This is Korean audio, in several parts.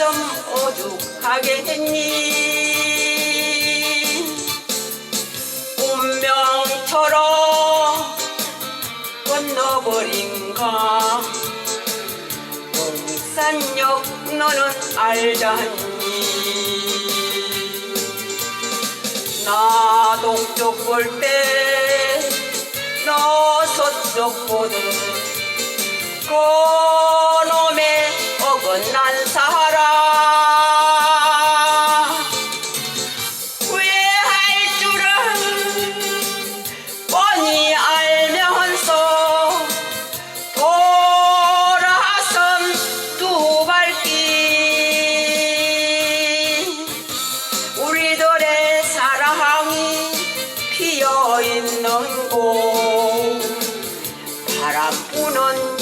가슴 오죽하게 했니? 운명처럼 건너버린가 동산역 너는 알잖니? 나 동쪽 볼 때 너 서쪽 보는 피어있는 곳 바람 부는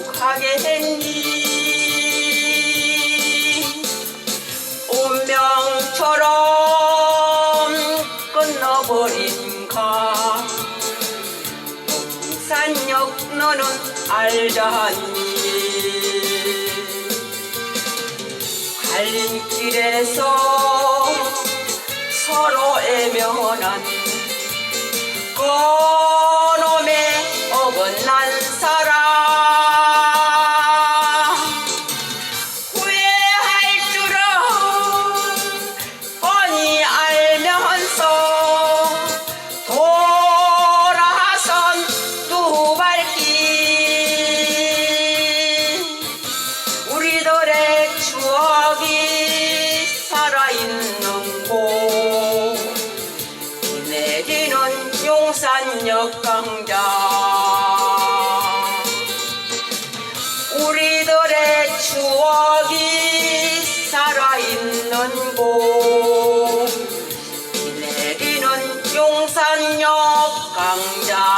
오죽하게 했니? 운명처럼 끝나버린 가 동산역 너는 알잖니. 갈림길에서 서로 애면한 살아있는 곳 내리는 용산역 강자